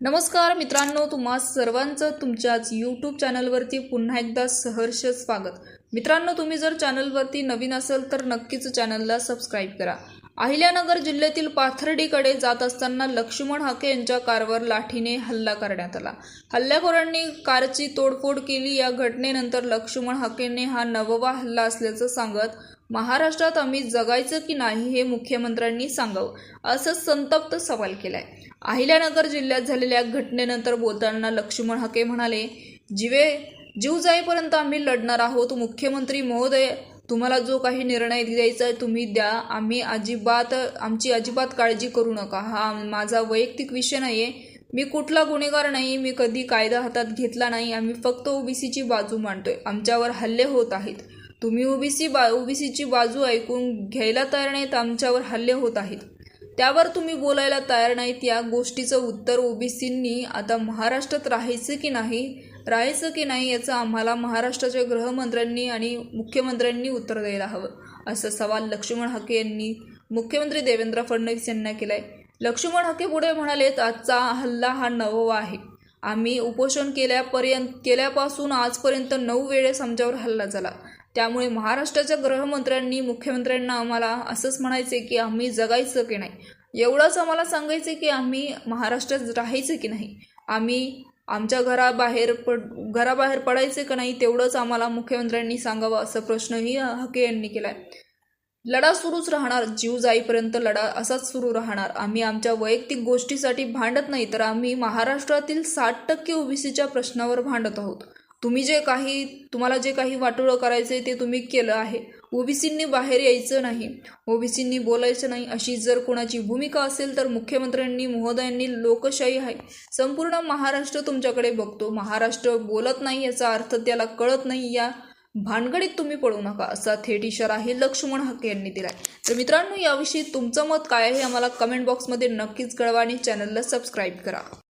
नमस्कार मित्रांनो तुम्हा सर्वांचं तुमच्याच यूट्यूब चॅनलवरती पुन्हा एकदा सहर्ष स्वागत. मित्रांनो तुम्ही जर चॅनलवरती नवीन असेल तर नक्कीच चॅनलला सबस्क्राईब करा. अहिल्यानगर जिल्ह्यातील पाथर्डीकडे जात असताना लक्ष्मण हाके यांच्या कारवर लाठीने हल्ला करण्यात आला. हल्ल्याखोरांनी कारची तोडफोड केली. या घटनेनंतर लक्ष्मण हाकेने हा नववा हल्ला असल्याचं सांगत महाराष्ट्रात आम्ही जगायचं की नाही हे मुख्यमंत्र्यांनी सांगावं असं संतप्त सवाल केलाय. अहिल्यानगर जिल्ह्यात झालेल्या घटनेनंतर बोलताना लक्ष्मण हके म्हणाले जीवे जीव जाईपर्यंत आम्ही लढणार आहोत. मुख्यमंत्री महोदय तुम्हाला जो काही निर्णय द्यायचा आहे तुम्ही द्या. आम्ही अजिबात आमची अजिबात काळजी करू नका. हा माझा वैयक्तिक विषय नाही आहे मी कुठला गुन्हेगार नाही. मी कधी कायदा हातात घेतला नाही. आम्ही फक्त ओबीसीची बाजू मांडतोय. आमच्यावर हल्ले होत आहेत. तुम्ही ओबीसी बा ओबीसीची बाजू ऐकून घ्यायला तयार नाहीत आमच्यावर हल्ले होत आहेत. त्यावर तुम्ही बोलायला तयार नाहीत या गोष्टीचं उत्तर ओबीसींनी आता महाराष्ट्रात राहायचं की नाही राहायचं की नाही याचं आम्हाला महाराष्ट्राच्या गृहमंत्र्यांनी आणि मुख्यमंत्र्यांनी उत्तर द्यायला हवं. असं सवाल लक्ष्मण हके यांनी मुख्यमंत्री देवेंद्र फडणवीस यांना केलाय. लक्ष्मण हके पुढे म्हणालेत आजचा हल्ला हा नववा आहे. आम्ही उपोषण केल्यापर्यंत केल्यापासून आजपर्यंत नऊ वेळेस आमच्यावर हल्ला झाला. त्यामुळे महाराष्ट्राच्या गृहमंत्र्यांनी मुख्यमंत्र्यांना आम्हाला असंच म्हणायचे की आम्ही जगायचं की नाही? एवढंच आम्हाला सांगायचं की आम्ही महाराष्ट्रात राहायचं की नाही? आम्ही आमच्या घराबाहेर पड घराबाहेर पडायचे का नाही तेवढंच आम्हाला मुख्यमंत्र्यांनी सांगावं असा प्रश्नही हके यांनी केला आहे लढा सुरूच राहणार. जीव जाईपर्यंत लढा असाच सुरू राहणार. आम्ही आमच्या वैयक्तिक गोष्टीसाठी भांडत नाही तर आम्ही महाराष्ट्रातील साठ टक्के ओबीसीच्या प्रश्नावर भांडत आहोत. तुम्ही जे काही तुम्हाला जे काही वाटोळं करायचं ते तुम्ही केलं आहे. ओबीसींनी बाहेर यायचं नाही. ओबीसींनी बोलायचं नाही अशी जर कोणाची भूमिका असेल तर मुख्यमंत्र्यांनी महोदयांनी लोकशाही आहे. संपूर्ण महाराष्ट्र तुमच्याकडे बघतो. महाराष्ट्र बोलत नाही याचा अर्थ त्याला कळत नाही. या भानगडीत तुम्ही पडू नका असा थेट इशाराही लक्ष्मण हके यांनी दिलाय. तर मित्रांनो याविषयी तुमचं मत काय आहे आम्हाला कमेंट बॉक्समध्ये नक्कीच कळवा आणि चॅनलला सबस्क्राईब करा.